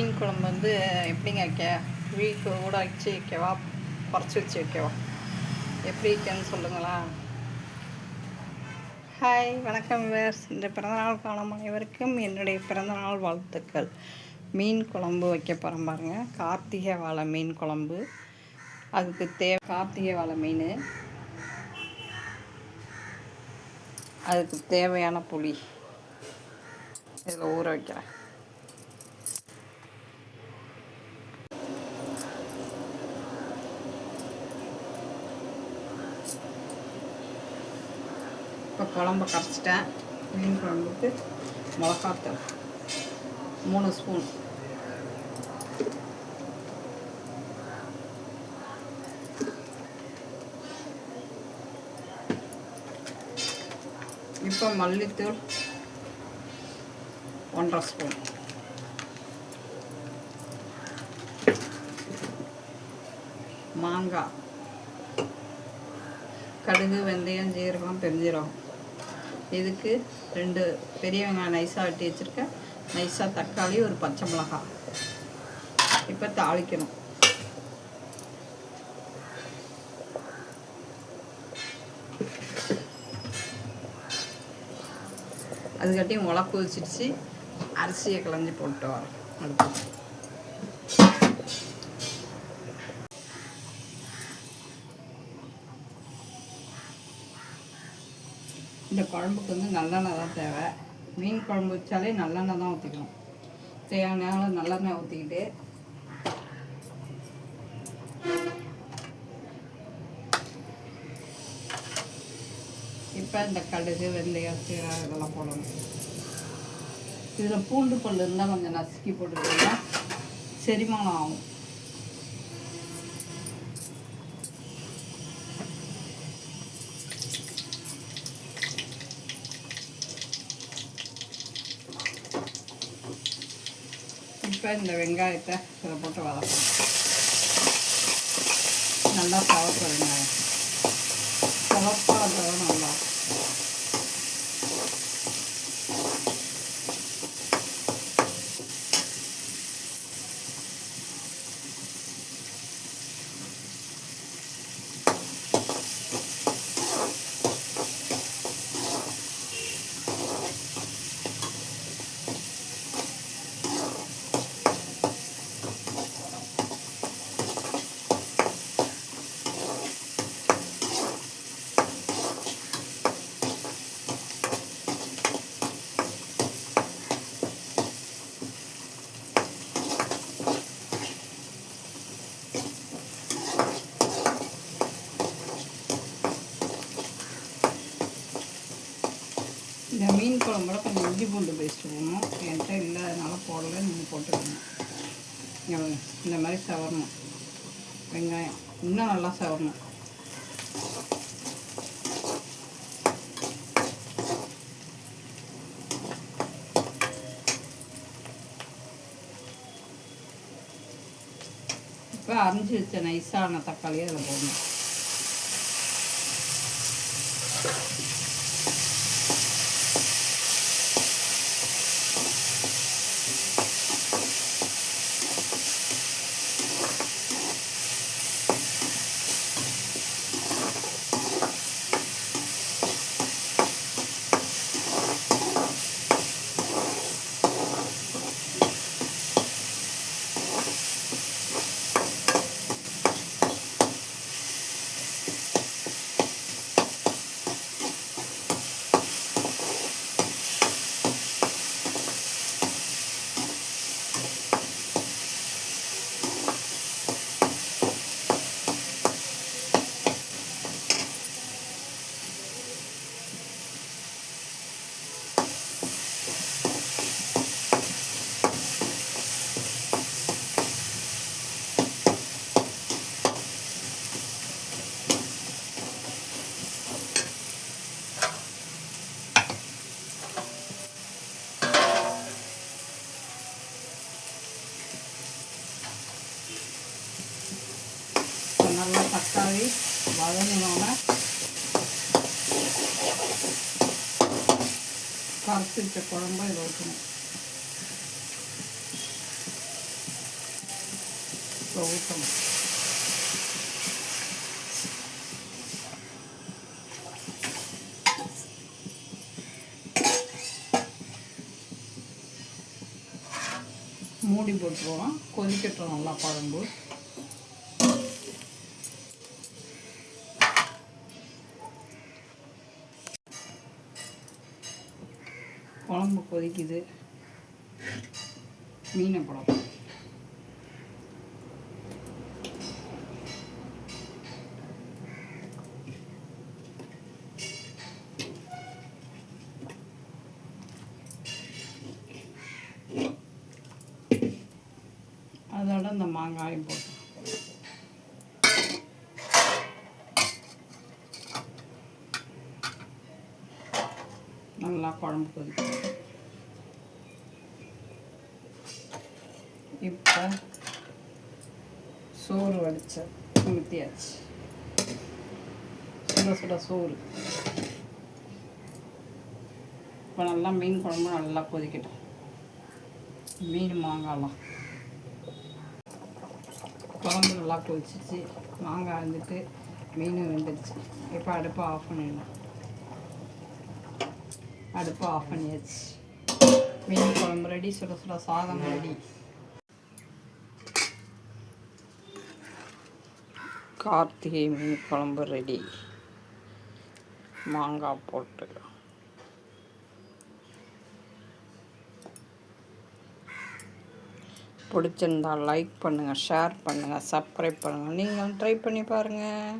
மீன் குழம்பு வந்து எப்படிங்க வைக்க? வீக்கு கூட வச்சு வைக்கவா? குறைச்சி வச்சு வைக்கவா? எப்படி வைக்கன்னு சொல்லுங்களா ஹாய் வணக்கம் வேர்ஸ் இந்த பிறந்தநாள் காலம் அனைவருக்கும் என்னுடைய பிறந்தநாள் வாழ்த்துக்கள். மீன் குழம்பு வைக்க போகிறோம் பாருங்கள் கார்த்திகை வாழை மீன் குழம்பு. அதுக்கு தேவை கார்த்திகை வாழை மீன். அதுக்கு தேவையான புளி. இதில் ஊற வைக்கிறேன். இப்போ குழம்ப கரைச்சிட்டேன். மீன் குழம்புக்கு மிளகாத்தூள் மூணு ஸ்பூன் இப்போ மல்லித்தூள் ஒன்றரை ஸ்பூன் மாங்காய். கடுகு வெந்தயம் ஜீரகம் பெருஞ்சீரகம். இதுக்கு ரெண்டு பெரிய வெங்காயம் நைஸாக வெட்டி வச்சுருக்கேன். நைஸாக தக்காளி ஒரு பச்சை மிளகாய். இப்போ தாளிக்கணும். அதுக்காட்டியும் முளை கொதிச்சிடுச்சு. அரிசியை களைஞ்சி போட்டு வரோம் அடுத்து இந்த குழம்புக்கு வந்து நல்லெண்ணெய் தான் தேவை. மீன் குழம்பு வச்சாலே நல்லெண்ணெய் தான் ஊற்றிக்கணும் தேவையான நேரம் நல்லெண்ணெய் ஊற்றிக்கிட்டு இப்போ இந்த கடுகு வெந்தயம் சீரகம் இதெல்லாம் போடணும். இதில் பூண்டு பல் இருந்தால் கொஞ்சம் நசுக்கி போட்டுக்கிட்டோம்னா செரிமானம் ஆகும். இப்போ இந்த வெங்காயத்தை இதில் போட்டு வதக்கணும். நல்லா சவப்பு வெங்காயம் சவப்பாக இருந்தாலும் நல்லா இந்த மீன் குழம்புல கொஞ்சம் இஞ்சி பூண்டு பேஸ்ட் போடணும் என்கிட்ட இல்லாதனால போடல. நீங்கள் போட்டுக்கணும் இந்த மாதிரி சவரணும். வெங்காயம். இன்னும் நல்லா சவரணும். இப்போ அரிஞ்சு வச்ச நைஸான தக்காளியை அதில் போடணும். வதங்கினோன்னே கரைச்சி வச்ச குழம்பு இதை ஊற்றணும் இப்போ ஊற்றணும் மூடி போட்டுருவோம். கொதிக்கட்டும் நல்லா குழம்பு குழம்பு கொதிக்குது. மீனை குழம்பு அதோட இந்த மாங்காயும் போட்டு நல்லா குழம்பு கொதிக்கும் இப்போ சோறு வடித்த ஊற்றியாச்சு சுட சுட சோறு. இப்போ நல்லா மீன் குழம்பு நல்லா கொதிக்கட்டும். மீன் மாங்காலாம். குழம்பு நல்லா கொதிச்சிச்சு. மாங்காய் வந்துட்டு மீன் வெந்துடுச்சு. இப்போ அடுப்பை ஆஃப் பண்ணிடலாம். அடுப்பை ஆஃப் பண்ணியாச்சு. மீன் குழம்பு ரெடி சுட சுட சாதம் ரெடி கார்த்திகை மீன் குழம்பு ரெடி மாங்காய் போட்டு. பிடிச்சிருந்தா லைக் பண்ணுங்கள் ஷேர் பண்ணுங்கள் சப்ஸ்கிரைப் பண்ணுங்கள் நீங்களும் ட்ரை பண்ணி பாருங்கள்